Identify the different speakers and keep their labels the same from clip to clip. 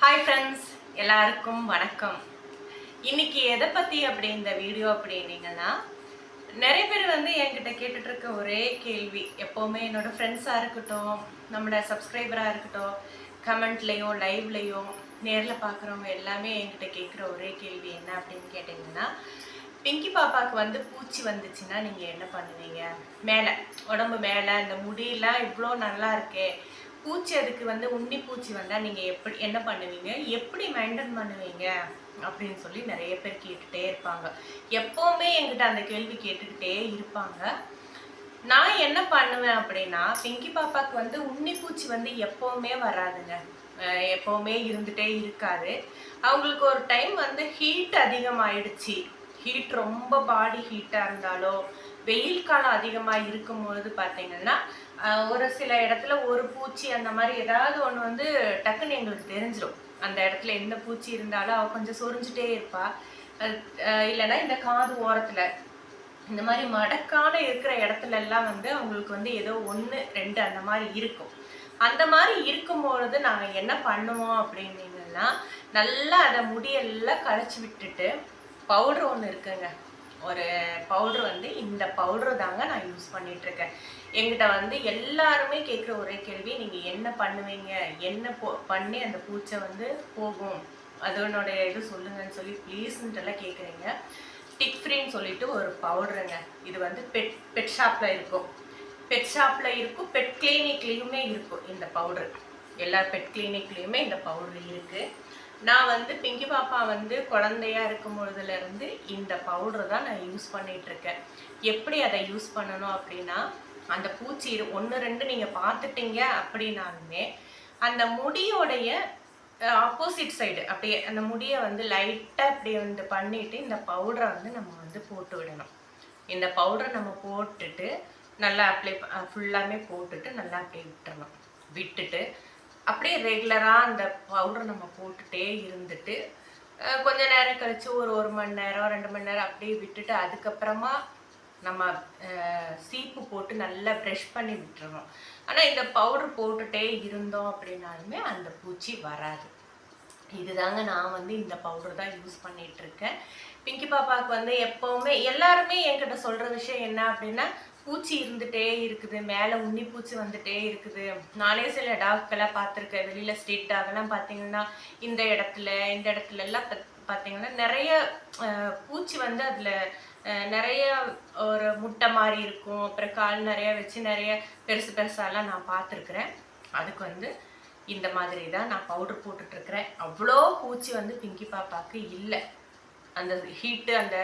Speaker 1: Hi friends எல்லாருக்கும் வணக்கம். இன்னைக்கு எதை பற்றி அப்படி இந்த வீடியோ அப்படின்னீங்கன்னா நிறைய பேர் வந்து என்கிட்ட கேட்டுட்ருக்க ஒரே கேள்வி. எப்போவுமே என்னோடய ஃப்ரெண்ட்ஸாக இருக்கட்டும் நம்மளோட சப்ஸ்கிரைபராக இருக்கட்டும் கமெண்ட்லேயும் லைவ்லேயும் நேரில் பார்க்குறவங்க எல்லாமே என்கிட்ட கேட்குற ஒரே கேள்வி என்ன அப்படின்னு கேட்டிங்கன்னா பிங்கி பாப்பாவுக்கு வந்து பூச்சி வந்துச்சுன்னா நீங்கள் என்ன பண்ணுவீங்க? மேலே உடம்பு மேலே இந்த முடியெல்லாம் இவ்வளோ நல்லா இருக்கே பூச்சி அதுக்கு வந்து உண்ணி பூச்சி வந்தால் நீங்கள் எப்படி என்ன பண்ணுவீங்க? எப்படி மெயின்டைன் பண்ணுவீங்க? அப்படின்னு சொல்லி நிறைய பேர் கேட்டுகிட்டே இருப்பாங்க. எப்போவுமே எங்கிட்ட அந்த கேள்வி கேட்டுக்கிட்டே இருப்பாங்க. நான் என்ன பண்ணுவேன் அப்படின்னா பிங்கி பாப்பாக்கு வந்து உண்ணி பூச்சி வந்து எப்போவுமே வராதுங்க. எப்போவுமே இருந்துகிட்டே இருக்காது. அவங்களுக்கு ஒரு டைம் வந்து ஹீட் அதிகமாயிடுச்சு. ஹீட் ரொம்ப பாடி ஹீட்டாக இருந்தாலோ வெயில் காலம் அதிகமாக இருக்கும்பொழுது பார்த்தீங்கன்னா ஒரு சில இடத்துல ஒரு பூச்சி அந்த மாதிரி ஏதாவது ஒன்று வந்து டக்குன்னு எங்களுக்கு தெரிஞ்சிடும் அந்த இடத்துல எந்த பூச்சி இருந்தாலும் அவள் கொஞ்சம் சொரிஞ்சிட்டே இருப்பாள் இல்லைன்னா இந்த காது ஓரத்தில் இந்த மாதிரி மடக்கான இருக்கிற இடத்துல எல்லாம் வந்து அவங்களுக்கு வந்து ஏதோ ஒன்று ரெண்டு அந்த மாதிரி இருக்கும். அந்த மாதிரி இருக்கும்பொழுது நாங்கள் என்ன பண்ணுவோம் அப்படின்னீங்கன்னா நல்லா அதை முடியெல்லாம் களைச்சி விட்டுட்டு பவுட்ரு ஒன்று இருக்குங்க. ஒரு பவுட்ரு வந்து இந்த பவுட்ரு தாங்க நான் யூஸ் பண்ணிட்டு இருக்கேன் எங்கிட்ட வந்து எல்லாருமே கேட்குற ஒரே கேள்வி நீங்கள் என்ன பண்ணுவீங்க? என்ன போ பண்ணி அந்த பூச்சை வந்து போகும்? அதனுடைய இது சொல்லுங்கன்னு சொல்லி ப்ளீஸ்ன்ட்டுலாம் கேட்குறீங்க டிக் ஃப்ரீன்னு சொல்லிட்டு ஒரு பவுடருங்க இது வந்து பெட் பெட் ஷாப்பில் இருக்கும். பெட் ஷாப்பில் இருக்கும் பெட் கிளினிக்லேயுமே இருக்கும் இந்த பவுடர் எல்லா பெட் கிளினிக்லேயுமே இந்த பவுடர் இருக்குது நான் வந்து பிங்கி பாப்பா வந்து குழந்தையா இருக்கும் பொழுதுலேருந்து இந்த பவுடர் தான் நான் யூஸ் பண்ணிகிட்ருக்கேன் எப்படி அதை யூஸ் பண்ணணும் அப்படின்னா அந்த பூச்சி ஒன்று ரெண்டு நீங்கள் பார்த்துட்டீங்க அப்படின்னாலுமே அந்த முடியோடைய ஆப்போசிட் சைடு அப்படியே அந்த முடியை வந்து லைட்டாக அப்படியே வந்து பண்ணிவிட்டு இந்த பவுடரை வந்து நம்ம வந்து போட்டு விடணும். இந்த பவுடரை நம்ம போட்டுட்டு நல்லா அப்ளை ஃபுல்லாமே போட்டுட்டு நல்லா அப்படியே விட்டுறணும். விட்டுட்டு அப்படியே ரெகுலராக அந்த பவுடர் நம்ம போட்டுட்டே இருந்துட்டு கொஞ்ச நேரம் கழித்து ஒரு ஒரு மணி நேரம் ரெண்டு மணி நேரம் அப்படியே விட்டுட்டு அதுக்கப்புறமா நம்ம சீப்பு போட்டு நல்லா ப்ரெஷ் பண்ணி விட்டுறணும். ஆனால் இந்த பவுடர் போட்டுட்டே இருந்தோம் அப்படின்னாலுமே அந்த பூச்சி வராது. இதுதாங்க நான் வந்து இந்த பவுடர் தான் யூஸ் பண்ணிகிட்ருக்கேன் இருக்கேன் பிங்கி பாப்பாவுக்கு வந்து எப்போவுமே எல்லாருமே என்கிட்ட சொல்கிற விஷயம் என்ன அப்படின்னா பூச்சி இருந்துகிட்டே இருக்குது மேலே உண்ணி பூச்சி வந்துகிட்டே இருக்குது. நானே சில டாக்லாம் பார்த்துருக்கேன். வெளியில் ஸ்ட்ரீட் டாக்லாம் பார்த்தீங்கன்னா இந்த இடத்துல இந்த இடத்துல எல்லாம் பார்த்தீங்கன்னா நிறைய பூச்சி வந்து அதில் நிறைய ஒரு முட்டை மாதிரி இருக்கும். அப்புறம் கால் நிறைய வச்சு நிறைய பெருசு பெருசாலாம் நான் பார்த்துருக்குறேன். அதுக்கு வந்து இந்த மாதிரி தான் நான் பவுடர் போட்டுட்ருக்கிறேன் அவ்வளோ பூச்சி வந்து பிங்கி பாப்பாக்கு இல்லை. அந்த ஹீட்டு அந்த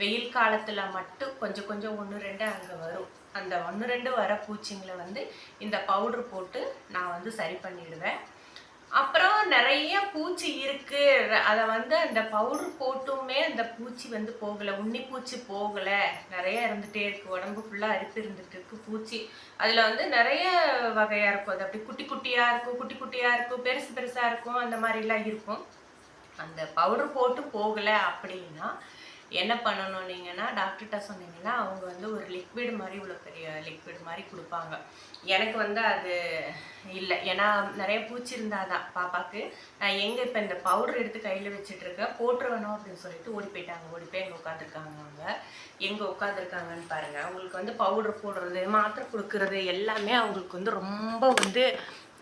Speaker 1: வெயில் காலத்தில் மட்டும் கொஞ்சம் கொஞ்சம் ஒன்று ரெண்டு அங்கே வரும். அந்த ஒன்று ரெண்டு வர பூச்சிங்களை வந்து இந்த பவுடர் போட்டு நான் வந்து சரி பண்ணிடுவேன். அப்புறம் நிறைய பூச்சி இருக்கு. அதை வந்து அந்த பவுடர் போட்டுமே அந்த பூச்சி வந்து போகலை. உண்ணி பூச்சி போகலை. நிறைய இருந்துட்டே இருக்கு. உடம்பு ஃபுல்லாக அரிப்பு இருந்துட்டு இருக்கு பூச்சி. அதில் வந்து நிறைய வகையாக இருக்கும். அது அப்படி குட்டி குட்டியாக இருக்கும் குட்டி குட்டியாக இருக்கும் பெருசு பெருசாக இருக்கும். அந்த மாதிரிலாம் இருக்கும். அந்த பவுடர் போட்டு போகலை அப்படின்னா என்ன பண்ணணும் நீங்கன்னா டாக்டர்கிட்ட சொன்னீங்கன்னா அவங்க வந்து ஒரு லிக்விட் மாதிரி இவ்வளோ பெரிய லிக்விட் மாதிரி கொடுப்பாங்க. எனக்கு வந்து அது இல்லை. ஏன்னா நிறைய பூச்சி இருந்தால் தான் பாப்பாவுக்கு நான் எங்கே இப்போ இந்த பவுடர் எடுத்து கையில் வச்சுட்ருக்கேன் போட்டுருவேணும் அப்படின்னு சொல்லிட்டு ஓடி போயிட்டாங்க. ஓடி போய் எங்கே உட்காந்துருக்காங்க அவங்க. எங்கே உட்காந்துருக்காங்கன்னு பாருங்கள் அவங்களுக்கு வந்து பவுடர் போடுறது மாத்திரை கொடுக்கறது எல்லாமே அவங்களுக்கு வந்து ரொம்ப வந்து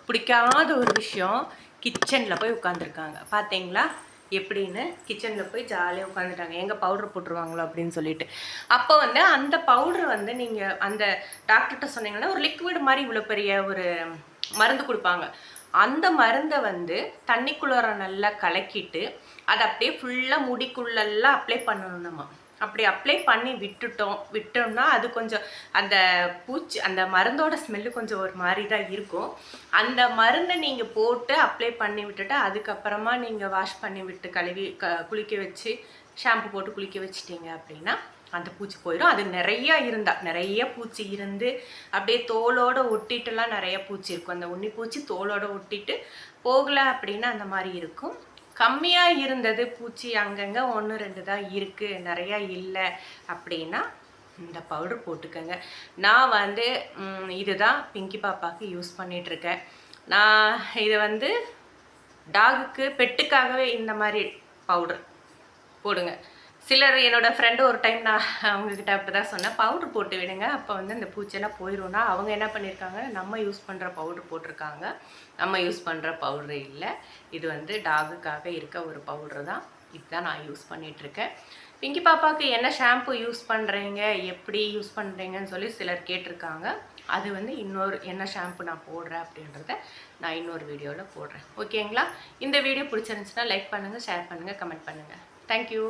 Speaker 1: பிடிக்காத ஒரு விஷயம். கிச்சனில் போய் உட்காந்துருக்காங்க பார்த்தீங்களா எப்படின்னு கிச்சனில் போய் ஜாலியாக உட்காந்துட்டாங்க எங்கே பவுடர் போட்டுருவாங்களோ அப்படின்னு சொல்லிட்டு. அப்போ வந்து அந்த பவுடர் வந்து நீங்கள் அந்த டாக்டர்கிட்ட சொன்னீங்கன்னா ஒரு லிக்விட் மாதிரி இவ்வளோ பெரிய ஒரு மருந்து கொடுப்பாங்க. அந்த மருந்தை வந்து தண்ணிக்குள்ளார நல்லா கலக்கிட்டு அதை அப்படியே ஃபுல்லாக முடிக்குள்ளெல்லாம் அப்ளை பண்ணணும் நம்ம அப்படி அப்ளை பண்ணி விட்டுட்டோம். விட்டோம்னா அது கொஞ்சம் அந்த பூச்சி அந்த மருந்தோட ஸ்மெல்லு கொஞ்சம் ஒரு மாதிரி தான் இருக்கும். அந்த மருந்தை நீங்கள் போட்டு அப்ளை பண்ணி விட்டுட்டு அதுக்கப்புறமா நீங்கள் வாஷ் பண்ணி விட்டு கழுவி க குளிக்க வச்சு ஷாம்பு போட்டு குளிக்க வச்சிட்டீங்க அப்படின்னா அந்த பூச்சி போயிடும். அது நிறைய இருந்தால் நிறைய பூச்சி இருந்து அப்படியே தோலோட ஒட்டிட்டுலாம் நிறைய பூச்சி இருக்கும். அந்த உண்ணி பூச்சி தோலோட ஒட்டிட்டு போகலை அப்படின்னா அந்த மாதிரி இருக்கும். கம்மியாக இருந்தது பூச்சி அங்கங்கே ஒன்று ரெண்டு தான் இருக்குது நிறையா இல்லை அப்படின்னா இந்த பவுடர் போட்டுக்கோங்க. நான் வந்து இதுதான் பிங்கி பாப்பாவுக்கு யூஸ் பண்ணிகிட்ருக்கேன் நான் இதை வந்து டாகுக்கு பெட்டுக்காகவே இந்த மாதிரி பவுடர் போடுங்க. சிலர் என்னோட ஃப்ரெண்டு ஒரு டைம் நான் அவங்கக்கிட்ட அப்படி தான் சொன்னேன். பவுடர் போட்டு விடுங்க. அப்போ வந்து இந்த பூச்செல்லாம் போயிடும்னா அவங்க என்ன பண்ணியிருக்காங்க நம்ம யூஸ் பண்ணுற பவுடர் போட்டிருக்காங்க. நம்ம யூஸ் பண்ணுற பவுடர் இல்லை. இது வந்து டாகுக்காக இருக்க ஒரு பவுடர் தான். இதுதான் நான் யூஸ் பண்ணிகிட்ருக்கேன் பிங்கி பாப்பாவுக்கு என்ன ஷாம்பு யூஸ் பண்ணுறீங்க எப்படி யூஸ் பண்ணுறீங்கன்னு சொல்லி சிலர் கேட்டிருக்காங்க. அது வந்து இன்னொரு என்ன ஷாம்பு நான் போடுறேன் அப்படின்றத நான் இன்னொரு வீடியோவில் போடுறேன். ஓகேங்களா இந்த வீடியோ பிடிச்சிருந்துச்சுன்னா லைக் பண்ணுங்கள் ஷேர் பண்ணுங்கள் கமெண்ட் பண்ணுங்கள் தேங்க்யூ